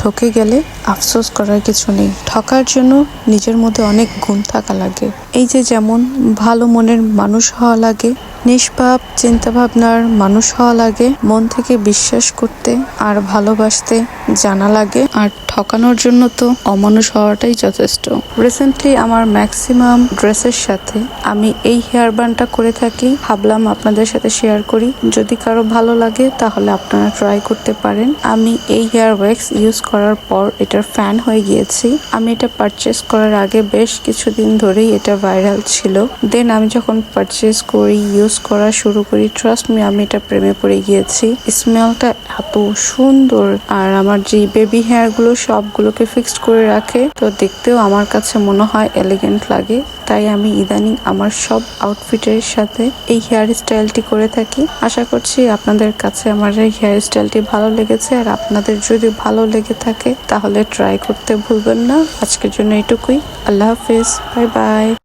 ঠকে গেলে আফসোস করার কিছু নেই। ঠকার জন্য নিজের মধ্যে অনেক গুণ থাকা লাগে। এই যে যেমন ভালো মনের মানুষ হওয়া লাগে নিষ্পাপ, চিন্তাভাবনার মানুষ হওয়া লাগে, মন থেকে বিশ্বাস করতে আর ভালোবাসতে জানা লাগে, আর ঠকানোর জন্য তো অমানুষ হওয়াটাই যথেষ্ট। রিসেন্টলি আমার ম্যাক্সিমাম ড্রেসের সাথে আমি এই হেয়ার ব্যান্ডটা করে থাকি, ভাবলাম আপনাদের সাথে শেয়ার করি। যদি কারও ভালো লাগে তাহলে আপনারা ট্রাই করতে পারেন। আমি এই হেয়ার ওয়্যাক্স ইউজ করার পর এটার ফ্যান হয়ে গিয়েছি। আমি এটা পারচেস করার আগে বেশ কিছুদিন ধরেই এটা ভাইরাল ছিল। দেন আমি যখন পারচেস করি ইউজ করা শুরু করি। ট্রাস্ট মি আমি এটা প্রেমে পড়ে গিয়েছি। স্মেলটা এত সুন্দর। আর আমার যে বেবি হেয়ারগুলো সবগুলোকে ফিক্সড করে রাখে, তো দেখতেও আমার কাছে মনে হয় এলিগেন্ট লাগে। তাই আমি ইদানিং আমার সব আউটফিটের সাথে এই হেয়ার স্টাইলটি করে থাকি। আশা করছি আপনাদের কাছে আমার এই হেয়ার স্টাইলটি ভালো লেগেছে। আর আপনাদের যদি ভালো লেগে থাকে, তাহলে ট্রাই করতে ভুলবেন না। আজকের জন্য এটুকুই। আল্লাহ হাফিজ। Bye bye